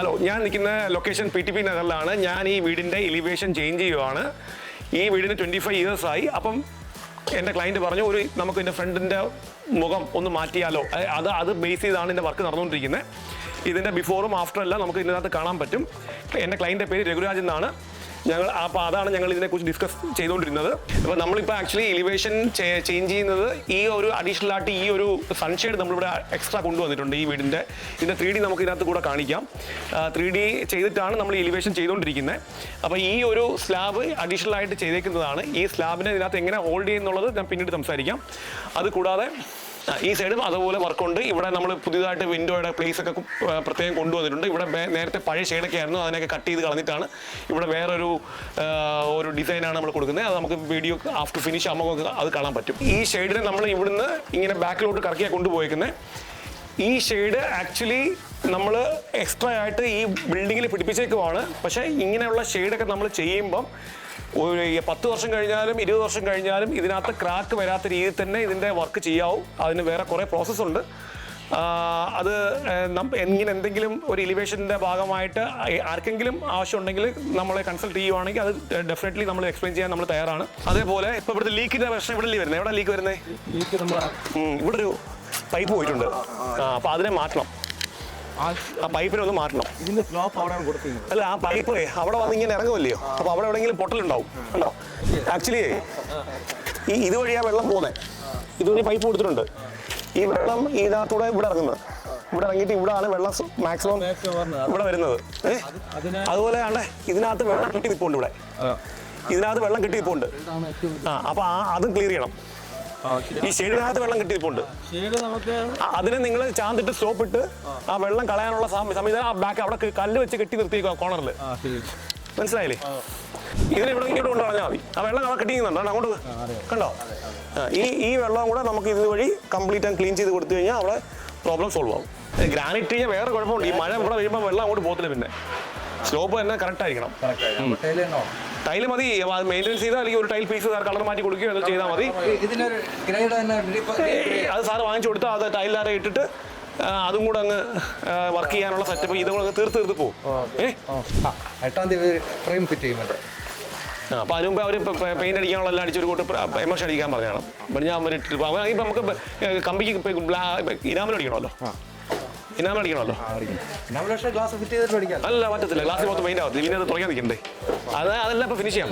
Hello ഞാൻ നിൽക്കുന്ന location P T P നഗറിലാണ്. ഞാൻ ഈ വീടിന്റെ എലിവേഷൻ ചേഞ്ച് ചെയ്യുവാണ്. ഈ വീടിന് ട്വന്റി ഫൈവ് ഇയേഴ്സ് ആയി. അപ്പം എന്റെ ക്ലയന്റ് പറഞ്ഞു ഒരു നമുക്ക് എന്റെ ഫ്രണ്ടിന്റെ മുഖം ഒന്ന് മാറ്റിയാലോ? അത് അത് ബേസ് ചെയ്താണ് എന്റെ വർക്ക് നടന്നുകൊണ്ടിരിക്കുന്നത് ഇതിന്റെ ബിഫോറും ആഫ്റ്ററും എല്ലാം നമുക്ക് ഇതിനകത്ത് കാണാൻ പറ്റും. എന്റെ ക്ലയന്റിന്റെ പേര് രഘുരാജ് എന്നാണ്. ഞങ്ങൾ അപ്പോൾ അതാണ് ഞങ്ങൾ ഇതിനെക്കുറിച്ച് ഡിസ്കസ് ചെയ്തുകൊണ്ടിരുന്നത്. അപ്പോൾ നമ്മളിപ്പോൾ ആക്ച്വലി എലിവേഷൻ ചേഞ്ച് ചെയ്യുന്നത് ഈ ഒരു അഡീഷണൽ ആയിട്ട് ഈ ഒരു സൺഷെയ്ഡ് നമ്മളിവിടെ എക്സ്ട്രാ കൊണ്ടുവന്നിട്ടുണ്ട് ഈ വീടിന്റെ ഇതിന്റെ ത്രീ ഡി നമുക്ക് ഇതിനകത്ത് കൂടെ കാണിക്കാം. ത്രീ ഡി ചെയ്തിട്ടാണ് നമ്മൾ എലിവേഷൻ ചെയ്തുകൊണ്ടിരിക്കുന്നത്. അപ്പോൾ ഈ ഒരു സ്ലാബ് അഡീഷണൽ ആയിട്ട് ചെയ്തേക്കുന്നതാണ്. ഈ സ്ലാബിനെ ഇതിനകത്ത് എങ്ങനെ ഹോൾഡ് ചെയ്യുന്നുള്ളത് ഞാൻ പിന്നീട് സംസാരിക്കാം. അത് കൂടാതെ ഈ സൈഡും അതുപോലെ വർക്കുണ്ട് ഇവിടെ നമ്മൾ പുതിയതായിട്ട് വിൻഡോയുടെ പ്ലേസ് ഒക്കെ പ്രത്യേകം കൊണ്ടുവന്നിട്ടുണ്ട്. ഇവിടെ നേരത്തെ പഴയ ഷെയ്ഡൊക്കെ ആയിരുന്നു അതിനൊക്കെ കട്ട് ചെയ്ത് കളഞ്ഞിട്ടാണ് ഇവിടെ വേറൊരു ഒരു ഡിസൈനാണ് നമ്മൾ കൊടുക്കുന്നത്. അത് നമുക്ക് വീഡിയോ ആഫ്റ്റർ ഫിനിഷ് ആകുമ്പോൾ അത് കാണാൻ പറ്റും. ഈ ഷെയ്ഡിനെ നമ്മൾ ഇവിടുന്ന് ഇങ്ങനെ ബാക്കിലോട്ട് കറക്കിയാണ് കൊണ്ടുപോയേക്കുന്നത് ഈ ഷെയ്ഡ് ആക്ച്വലി നമ്മൾ എക്സ്ട്രാ ആയിട്ട് ഈ ബിൽഡിങ്ങിൽ പിടിപ്പിച്ചേക്കുവാണ്. പക്ഷേ ഇങ്ങനെയുള്ള ഷെയ്ഡൊക്കെ നമ്മൾ ചെയ്യുമ്പം ഒരു പത്ത് വർഷം കഴിഞ്ഞാലും ഇരുപത് വർഷം കഴിഞ്ഞാലും ഇതിനകത്ത് ക്രാക്ക് വരാത്ത രീതിയിൽ തന്നെ ഇതിന്റെ വർക്ക് ചെയ്യാവും. അതിന് വേറെ കുറേ പ്രോസസ്സുണ്ട് അത് ഇങ്ങനെ എന്തെങ്കിലും ഒരു എലിവേഷന്റെ ഭാഗമായിട്ട് ആർക്കെങ്കിലും ആവശ്യമുണ്ടെങ്കിൽ നമ്മളെ കൺസൾട്ട് ചെയ്യുവാണെങ്കിൽ അത് ഡെഫിനറ്റ്ലി നമ്മൾ എക്സ്പ്ലെയിൻ ചെയ്യാൻ നമ്മൾ തയ്യാറാണ്. അതേപോലെ ഇപ്പോൾ ഇവിടുത്തെ ലീക്കിന്റെ പ്രശ്നം ഇവിടെ വരുന്നത് എവിടെ ലീക്ക് വരുന്നത് ഇവിടെ ഒരു പൈപ്പ് പോയിട്ടുണ്ട്. ആ അപ്പോൾ അതിനെ മാറ്റണം. ആ പൈപ്പിനൊന്ന് മാറ്റണം. ഇതിന്റെ സ്ലോപ്പ് അവിടെ കൊടുത്തിരിക്കുന്നത്. അല്ല ആ പൈപ്പ് അവിടെ വന്ന് ഇങ്ങനെ ഇറങ്ങുമല്ലയോ? അപ്പോൾ അവിടെ എവിടെയെങ്കിലും പൊട്ടലുണ്ടാവും. കണ്ടോ? ആക്ച്വലി ഈ ഇതുവഴിയാ വെള്ളം പോകുന്നത് ഇതുവഴി പൈപ്പ് കൊടുത്തിട്ടുണ്ട്. ഈ വെള്ളം ഇതിനകത്തൂടെ ഇവിടെ ഇറങ്ങുന്നത്. ഇവിടെ ഇറങ്ങിയിട്ട് ഇവിടെയാണ് വെള്ളം മാക്സിമം ഇവിടെ വരുന്നത്. അതുപോലെ ആണ്ടേ ഇതിനകത്ത് വെള്ളം കിട്ടി നിൽപ്പുണ്ട് ഇവിടെ. ഇതിനകത്ത് വെള്ളം കിട്ടി നിൽപ്പുണ്ട് ആ അപ്പോൾ ആ അതും ക്ലിയർ ചെയ്യണം. ഈ ഷെയ്ഡിനകത്ത് വെള്ളം കെട്ടി നിൽപ്പുണ്ട് ഷെയ്ഡ് നമുക്ക് അതിനെ നിങ്ങൾ ചാന്തിട്ട് സ്റ്റോപ്പ് ഇട്ട് ആ വെള്ളം കളയാനുള്ള സമയം സംവിധാനം ആ ബാക്ക് അവിടെ കല്ല് വെച്ച് കെട്ടി നിർത്തിയിരിക്കുക കോണറിൽ മനസ്സിലായില്ലേ? ഇതിനെ ഇവിടെ ഇങ്ങോട്ട് കൊണ്ട് കളഞ്ഞാൽ മതി. ആ വെള്ളം അവിടെ കെട്ടിക്കുന്നുണ്ടോ അങ്ങോട്ട് കണ്ടോ? ഈ ഈ വെള്ളം കൂടെ നമുക്ക് ഇതുവഴി കംപ്ലീറ്റ് ആൻഡ് ക്ലീൻ ചെയ്ത് കൊടുത്തു കഴിഞ്ഞാൽ അവിടെ പ്രോബ്ലം സോൾവ് ആവും. ഗ്രാനൈറ്റ് ചെയ്യാൻ വേറെ കുഴപ്പമുണ്ട്. ഈ മഴ ഇവിടെ വരുമ്പോൾ വെള്ളം അങ്ങോട്ട് പോകത്തില്ല പിന്നെ. സ്ലോപ്പ് തന്നെ കറക്റ്റ് ആയിരിക്കണം. ടൈൽ മതി. അത് ചെയ്താൽ അല്ലെങ്കിൽ ഒരു ടൈൽ പീസ് സാർ കളർ മാറ്റി കൊടുക്കുകയോ അത് ചെയ്താൽ മതി. അത് സാർ വാങ്ങിച്ചു കൊടുത്താൽ അത് ടൈലാരെ ഇട്ടിട്ട് അതും കൂടെ അങ്ങ് വർക്ക് ചെയ്യാനുള്ള സെറ്റപ്പ് ഇതും കൂടെ അങ്ങ് തീർത്ത് തീർത്ത് പോകും എട്ടാം തീയതി ഫ്രെയിം ഫിറ്റ് ചെയ്യുന്നുണ്ട് ആ അപ്പോൾ അതിന് മുമ്പ് അവർ പെയിന്റ് അടിക്കാനുള്ള എല്ലാം അടിച്ചൊരു കൂട്ട് എമോഷൻ അടിക്കാൻ പറഞ്ഞാണ്. അപ്പം ഞാൻ അവൻ ഇപ്പം നമുക്ക് കമ്പിക്ക് ഇനാമൽ അടിക്കണമല്ലോ. ഇനാമൽ അടിക്കണമല്ലോ. ഗ്ലാസ് ഫിറ്റ് ചെയ്തിട്ട് പഠിക്കാം അല്ല പറ്റത്തില്ല. ഗ്ലാസ് മൊത്തം പെയിന്റ് ആവത്തില്ല. പിന്നെ അത് തുറക്കാൻ നിൽക്കണ്ടേ? അത് അതെല്ലാം ഇപ്പൊ ഫിനിഷ് ചെയ്യാം.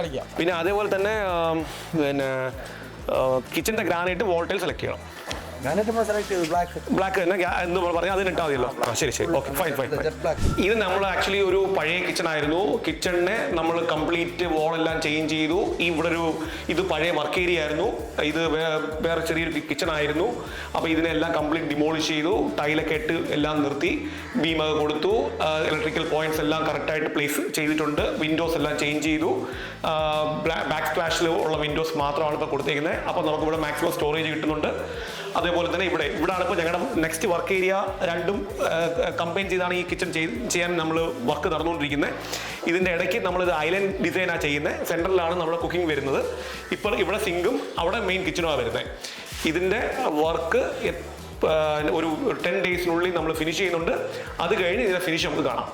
അടിക്കാം. പിന്നെ അതേപോലെ തന്നെ പിന്നെ കിച്ചന്റെ ഗ്രാനൈറ്റ് വോൾട്ടേജ് സെലക്ട് ചെയ്യണം ബ്ലാക്ക് തന്നെ എന്ന് പറഞ്ഞാൽ അതിന് ഇട്ടാൽ മതിയല്ലോ ആ ശരി ശരി. ഓക്കെ ഫൈൻ ഫൈൻ ഇത് നമ്മൾ ആക്ച്വലി ഒരു പഴയ കിച്ചൺ ആയിരുന്നു. കിച്ചണിനെ നമ്മൾ കംപ്ലീറ്റ് വോളെല്ലാം ചേഞ്ച് ചെയ്തു. ഇവിടെ ഒരു ഇത് പഴയ വർക്ക് ഏരിയ ആയിരുന്നു. ഇത് വേറെ ചെറിയൊരു കിച്ചൺ ആയിരുന്നു. അപ്പോൾ ഇതിനെല്ലാം കംപ്ലീറ്റ് ഡിമോളിഷ് ചെയ്തു. ടൈലൊക്കെ ഇട്ട് എല്ലാം നിർത്തി. ബീമൊക്കെ കൊടുത്തു. ഇലക്ട്രിക്കൽ പോയിന്റ്സ് എല്ലാം കറക്റ്റായിട്ട് പ്ലേസ് ചെയ്തിട്ടുണ്ട്. വിൻഡോസ് എല്ലാം ചേഞ്ച് ചെയ്തു. ബാക്ക് സ്പ്ലാഷിൽ ഉള്ള വിൻഡോസ് മാത്രമാണ് ഇപ്പോൾ കൊടുത്തേക്കുന്നത് അപ്പോൾ നമുക്ക് ഇവിടെ മാക്സിമം സ്റ്റോറേജ് കിട്ടുന്നുണ്ട്. അതേപോലെ തന്നെ ഇവിടെ ഇവിടാണ് ഇപ്പോൾ ഞങ്ങളുടെ നെക്സ്റ്റ് വർക്ക് ഏരിയ രണ്ടും കമ്പൈൻ ചെയ്താണ് ഈ കിച്ചൺ ചെയ്യാൻ നമ്മൾ വർക്ക് നടന്നുകൊണ്ടിരിക്കുന്നത് ഇതിന്റെ ഇടയ്ക്ക് നമ്മളിത് ഐലൻഡ് ഡിസൈനാണ് ചെയ്യുന്നത് സെൻട്രലിലാണ് നമ്മുടെ കുക്കിംഗ് വരുന്നത്. ഇപ്പോൾ ഇവിടെ സിങ്കും അവിടെ മെയിൻ കിച്ചണുമാണ് വരുന്നത് ഇതിന്റെ വർക്ക് ഒരു ടെൻ ഡേയ്സിനുള്ളിൽ നമ്മൾ ഫിനിഷ് ചെയ്യുന്നുണ്ട്. അത് കഴിഞ്ഞ് ഇതിന്റെ ഫിനിഷ് നമുക്ക് കാണാം.